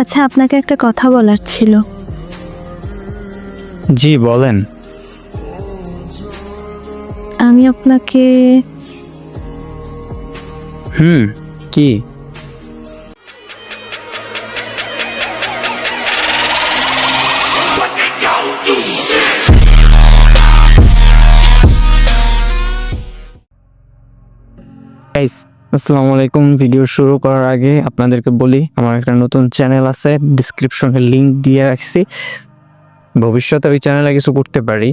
আচ্ছা আপনাকে একটা কথা বলার ছিল। জি বলেন। আমি আপনাকে হুম কি? গাইস আসসালামু আলাইকুম। ভিডিও শুরু করার আগে আপনাদেরকে বলি, আমার একটা নতুন চ্যানেল আছে ডিসক্রিপশনে লিংক দিয়ে রাখছি। ভবিষ্যতে ওই চ্যানেলে কিছু করতে পারি,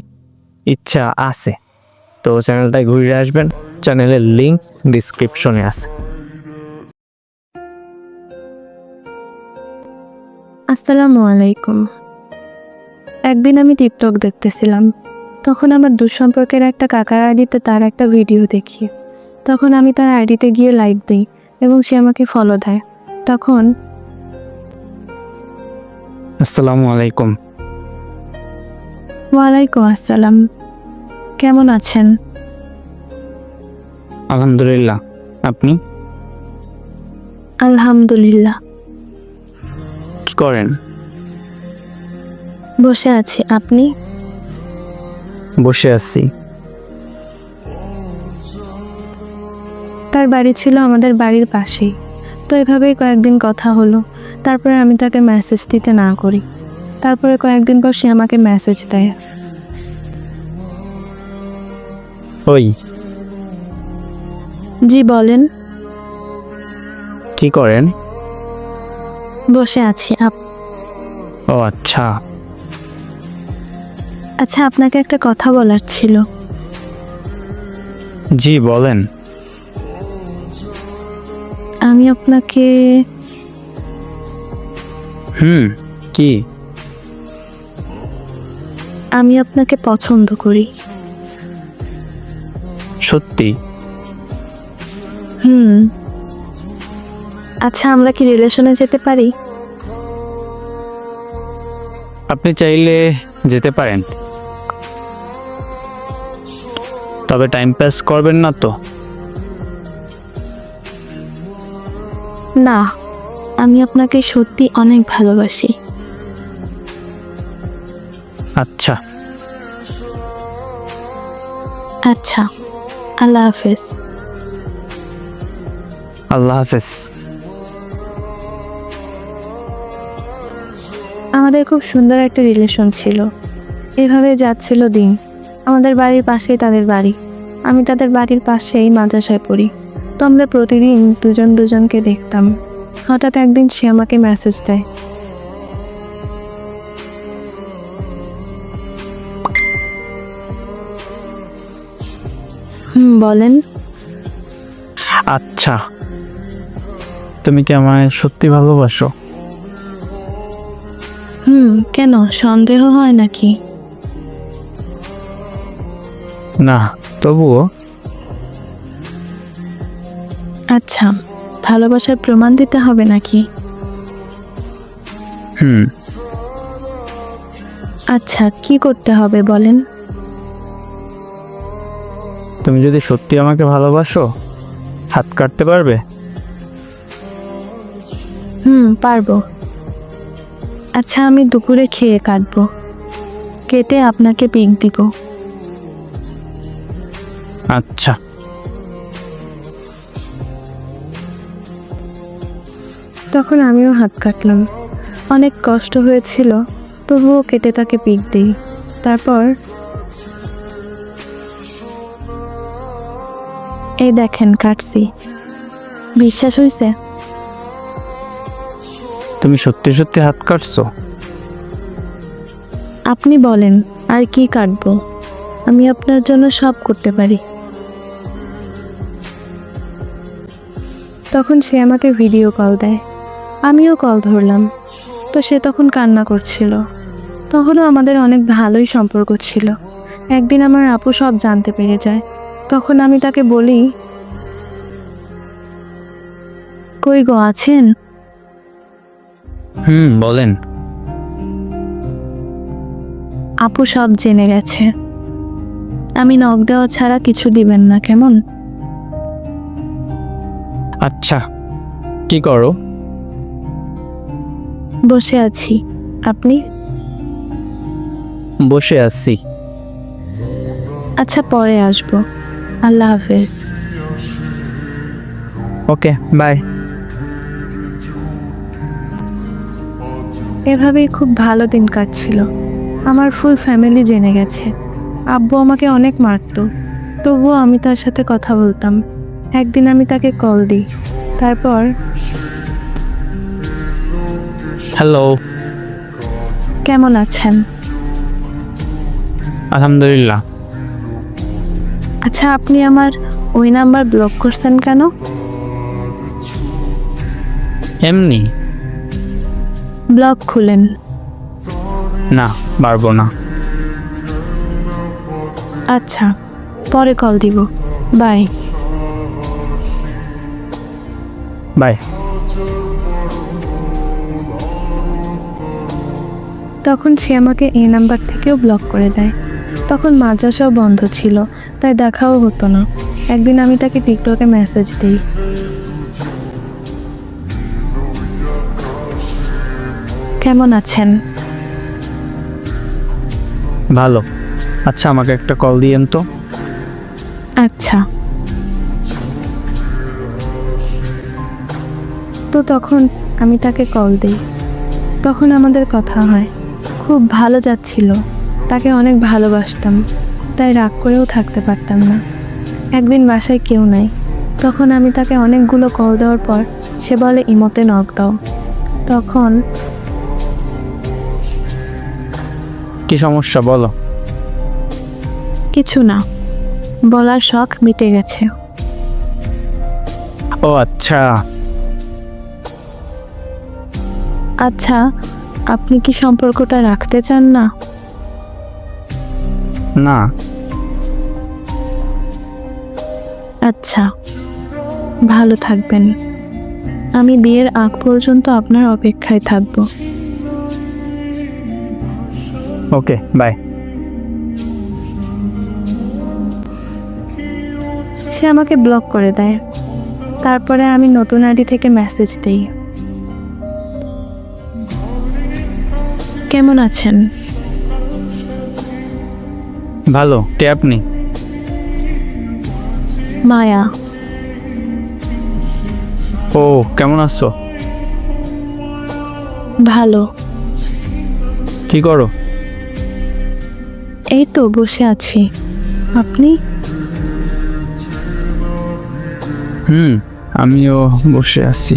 ইচ্ছা আছে। তো চ্যানেলটায় ঘুরে আসবেন, চ্যানেলের লিংক ডিসক্রিপশনে আছে। আসসালামু আলাইকুম। একদিন আমি টিকটক দেখতেছিলাম, তখন আমার দুঃসম্পর্কের একটা কাকার আইডিতে তার একটা ভিডিও দেখি। তখন আমি তার আইডিতে গিয়ে লাইক দিই এবং সে আমাকে ফলো দেয়। তখন আসসালামু আলাইকুম। ওয়ালাইকুম আসসালাম। কেমন আছেন? আলহামদুলিল্লাহ। আপনি? আলহামদুলিল্লাহ। কি করেন? বসে আছি। আপনি? বসে আছি। তার বাড়ি ছিল আমাদের বাড়ির পাশেই। তো এভাবেই কয়েকদিন কথা হলো। তারপরে আমি তাকে মেসেজ দিতে না করি। তারপরে কয়েকদিন পর সে আমাকে মেসেজ দেয়। ওই। জি বলেন। কি করেন? বসে আছি আপ- ও আচ্ছা। আচ্ছা আপনাকে একটা কথা বলার ছিল। জি বলেন। আমি আপনাকে হুম কি? আমি আপনাকে পছন্দ করি। সত্যি? হুম। আচ্ছা আমরা কি রিলেশনে যেতে পারি? আপনি চাইলে যেতে পারেন। তবে টাইম পাস করবেন না তো। না আমি আপনাকে সত্যি অনেক ভালোবাসি। আচ্ছা। আচ্ছা আল্লাহ হাফেজ। আল্লাহ হাফেজ। আমাদের খুব সুন্দর একটা রিলেশন ছিল। এভাবে যাচ্ছিল দিন। আমাদের বাড়ির পাশেই তাদের বাড়ি। আমি তাদের বাড়ির পাশেই মাদ্রাসায় পড়ি। তো আমরা প্রতিদিন দুজন দুজনকে দেখতাম। হঠাৎ একদিন সে আমাকে মেসেজ দেয়। হুম বলেন। আচ্ছা। তুমি কি আমায় সত্যি ভালোবাসো? হুম কেন? সন্দেহ হয় নাকি? না তবুও আচ্ছা ভালোবাসার প্রমাণ দিতে হবে নাকি? হুম। আচ্ছা কি করতে হবে বলেন? তুমি যদি সত্যি আমাকে ভালোবাসো হাত কাটতে পারবে? হুম পারব। আচ্ছা আমি দুপুরে খেয়ে কাটবো। কেটে আপনাকে পিক দিব। আচ্ছা। তখন আমিও হাত কাটলাম। অনেক কষ্ট হয়েছিল তবুও কেটে তাকে পিক দিই। তারপর এই দেখেন কাটছি। বিশ্বাস হয়েছে তুমি সত্যি সত্যি হাত কাটছো? আপনি বলেন আর কি কাটবো? আমি আপনার জন্য সব করতে পারি। তখন সে আমাকে ভিডিও কল দেয়। আমিও কল ধরলাম। তো সে তখন কান্না করছিল। তখনও আমাদের অনেক ভালোই সম্পর্ক ছিল। একদিন আমার আপু সব জানতে পেরে যায়। তখন আমি তাকে বলি কই গো আছেন? হুম বলেন। আপু সব জেনে গেছে। আমি নখ দেওয়া ছাড়া কিছু দিবেন না কেমন? আচ্ছা কি করো? বসে আছি। আপনি? বসে আছি। আচ্ছা পরে আসব। আল্লাহ হাফেজ। Okay bye. এভাবেই খুব ভালো দিন কাটছিল। আমার ফুল ফ্যামিলি জেনে গেছে। আব্বু আমাকে অনেক মারতো। তবুও আমি তার সাথে কথা বলতাম। একদিন আমি তাকে কল দিই। তারপর হ্যালো কেমন আছেন? আলহামদুলিল্লাহ। আচ্ছা আপনি আমার ওই নাম্বার ব্লক করছেন কেন? এমনি। ব্লক খুলেন। না পারব না। আচ্ছা পরে কল দিব। বাই বাই তখন সে আমাকে এই নাম্বার থেকেও ব্লক করে দেয়। তখন মাদ্রাসাও বন্ধ ছিল তাই দেখাও হতো না। একদিন আমি তাকে টিকটকে মেসেজ দিই। কেমন আছেন? ভালো। আচ্ছা আমাকে একটা কল দিয়েন তো। আচ্ছা। তো তখন আমি তাকে কল দিই। তখন আমাদের কথা হয়। খুব ভালো যাচ্ছিল। তাকে অনেক ভালোবাসতাম তাই রাগ করেও থাকতে পারতাম না। একদিন বাসায় কেউ নাই। তখন আমি তাকে অনেকগুলো কল দেওয়ার পর সে বলে ইমতে নক দাও। তখন কি সমস্যা বলো। কিছু না। বলার শখ মিটে গেছে। ও আচ্ছা। আচ্ছা আপনি কি সম্পর্কটা রাখতে চান না? না। আচ্ছা। ভালো থাকবেন। আমি বিয়ের আগ পর্যন্ত আপনার অপেক্ষায় থাকব। Okay bye. সে আমাকে ব্লক করে দেয়। তারপরে আমি নতুন আইডি থেকে মেসেজ দিই। কেমন আছেন? ভালো কে আপনি? মায়া। ও কেমন আছো? ভালো। কি করো? এই তো বসে আছি। আপনি? হুম আমিও বসে আছি।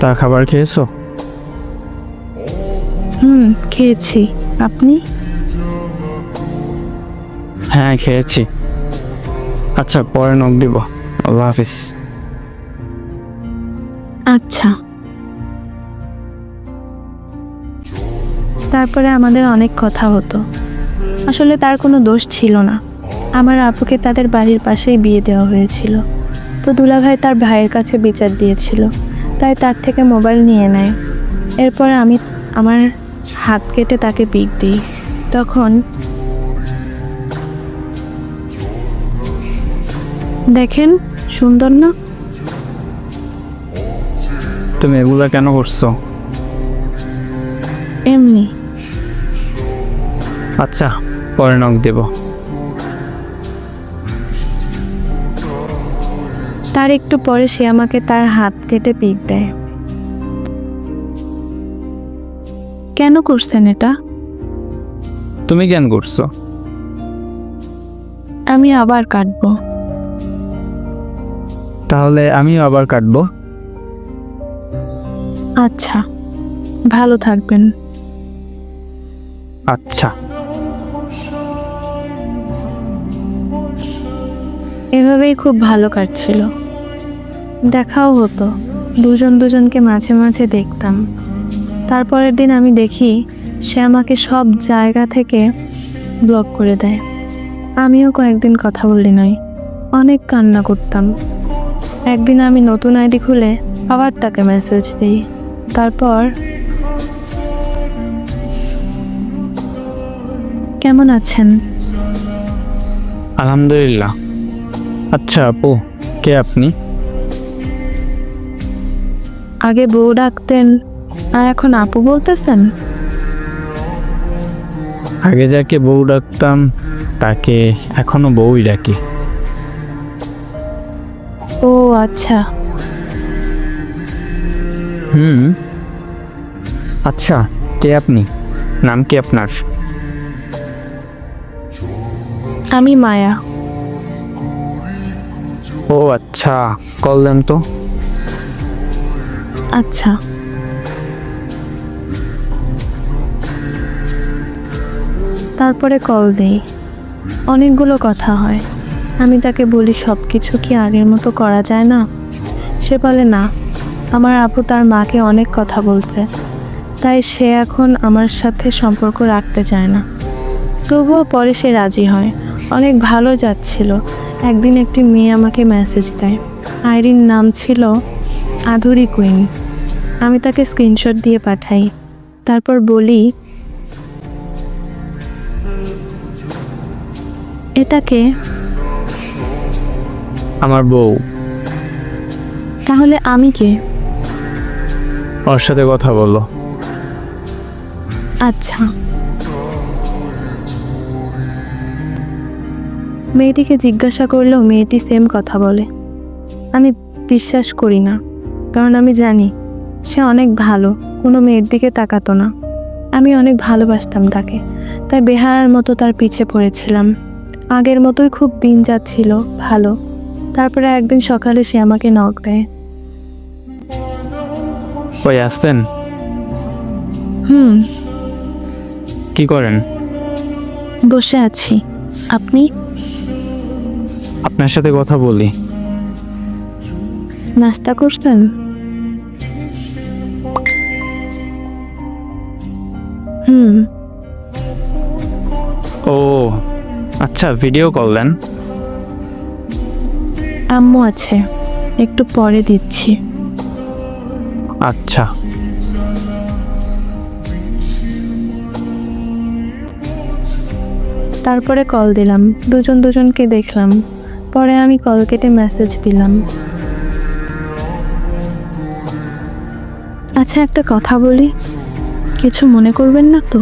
তা খাবার খেয়েছো? হুম খেয়েছি। আপনি? হ্যাঁ খেয়েছি। আচ্ছা পরে নখ দিব। আল্লাহ হাফিজ। আচ্ছা। তারপরে আমাদের অনেক কথা হতো। আসলে তার কোনো দোষ ছিল না। আমার আপুকে তাদের বাড়ির পাশেই বিয়ে দেওয়া হয়েছিল। তো দুলাভাই তার ভাইয়ের কাছে বিচার দিয়েছিল। তাই তার থেকে মোবাইল নিয়ে নেয়। এরপরে আমি আমার হাত কেটে তাকে পিক দিই। তখন দেখেন সুন্দর না? তুমি এগুলো কেন করছ? এমনি। আচ্ছা পরে নখ দেব। তার একটু পরে সে আমাকে তার হাত কেটে পিক দেয়। কেন করছেন এটা? তুমি কেন করছ? আমি আবার কাটবো। তাহলে আমিও আবার কাটবো? আচ্ছা ভালো থাকবেন। আচ্ছা। এভাবেই খুব ভালো কাটছিল। দেখাও হতো দুজন দুজনকে মাঝে মাঝে দেখতাম। তারপরের দিন আমি দেখি সে আমাকে সব জায়গা থেকে ব্লক করে দেয়। আমিও কয়েকদিন কথা বলি নাই। অনেক কান্না করতাম। একদিন আমি নতুন আইডি খুলে আবার তাকে মেসেজ দিই। তারপর কেমন আছেন? আলহামদুলিল্লাহ। আচ্ছা আপু কে আপনি? আগে বউ ডাকতেন আর এখন আপু বলতেছেন? আগে যাকে বউ ডাকতাম তাকে এখনও বউই ডাকি। ও আচ্ছা। হুম। আচ্ছা কে আপনি? নাম কি আপনার? আমি মায়া। ও আচ্ছা কল দেন তো। আচ্ছা। তারপরে কল দেই। অনেকগুলো কথা হয়। আমি তাকে বলি, সব কিছু কি আগের মতো করা যায় না? সে বলে, না। আমার আপু তার মাকে অনেক কথা বলছে। তাই সে এখন আমার সাথে সম্পর্ক রাখতে চায় না। তবুও পরে সে রাজি হয়। অনেক ভালো যাচ্ছিল। একদিন একটি মেয়ে আমাকে মেসেজ দেয়। আইরির নাম ছিল আধুরি কুইন। আমি তাকে স্ক্রিনশট দিয়ে পাঠাই। তারপর বলি এটাকে? আমার বউ। তাহলে আমি কে? ওর সাথে কথা বলো। আচ্ছা। মেয়েটিকে জিজ্ঞাসা করলেও মেয়েটি সেম কথা বলে। আমি বিশ্বাস করি না কারণ আমি জানি সে অনেক ভালো কোনো মেয়ের দিকে তাকাতো না। আমি অনেক ভালোবাসতাম তাকে তাই বেহারার মতো তার পিছে পড়েছিলাম। আগের মতোই খুব দিন যাচ্ছিল ভালো। তারপরে একদিন সকালে সে আমাকে নখ দেয়। ওই আসছেন? হুম। কি করেন? বসে আছি। আপনি? আপনার সাথে কথা বলি। নাস্তা করছেন? হুম। ও আচ্ছা ভিডিও কল দেন আম্মু আছে একটু পরে দিচ্ছি। আচ্ছা। তারপরে কল দিলাম দুজন দুজনকে দেখলাম। পরে আমি কল কেটে মেসেজ দিলাম। আচ্ছা একটা কথা বলি। কিছু মনে করবেন না তো?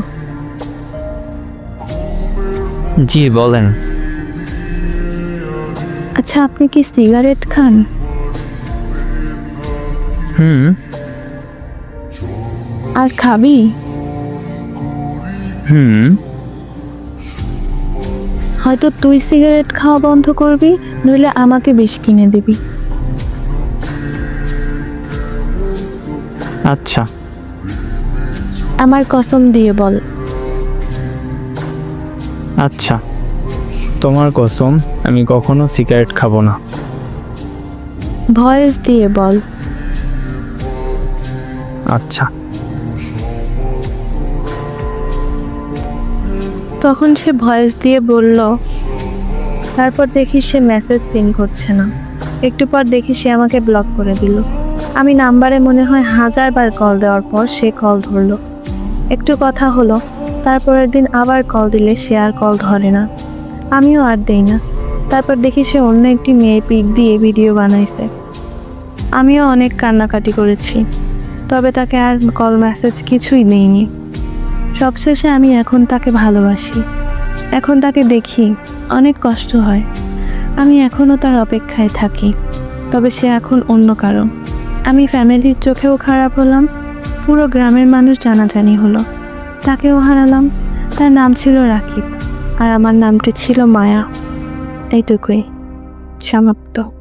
জি বলেন। আচ্ছা আপনি কি সিগারেট খান? হুম। আর খাবি? হুম। হয়তো তুই সিগারেট খাওয়া বন্ধ করবি নইলে আমাকে বেশ কিনে দিবি। আচ্ছা। আমার কসম দিয়ে বল। আচ্ছা। তোমার কসম আমি কখনো সিগারেট খাব না। ভয়েস দিয়ে বল। আচ্ছা। তখন সে ভয়েস দিয়ে বলল তারপর দেখি সে মেসেজ সিন করছে না। একটু পর দেখি সে আমাকে ব্লক করে দিল। আমি নাম্বারে মনে হয় হাজার বার কল দেওয়ার পর সে কল ধরলো। একটু কথা হলো তারপরের দিন আবার কল দিলে সে আর কল ধরে না। আমিও আর দেই না। তারপর দেখি সে অন্য একটি মেয়ের পিক দিয়ে ভিডিও বানাইছে। আমিও অনেক কান্নাকাটি করেছি। তবে তাকে আর কল মেসেজ কিছুই নেইনি সবশেষে আমি এখন তাকে ভালোবাসি। এখন তাকে দেখি, অনেক কষ্ট হয়। আমি এখনও তার অপেক্ষায় থাকি। তবে সে এখন অন্য কারও। আমি ফ্যামিলির চোখেও খারাপ হলাম। পুরো গ্রামের মানুষ জানাজানি হলো। তাকেও হারালাম। তার নাম ছিল রাকিব আর আমার নামটি ছিল মায়া। এইটুকুই। সমাপ্ত।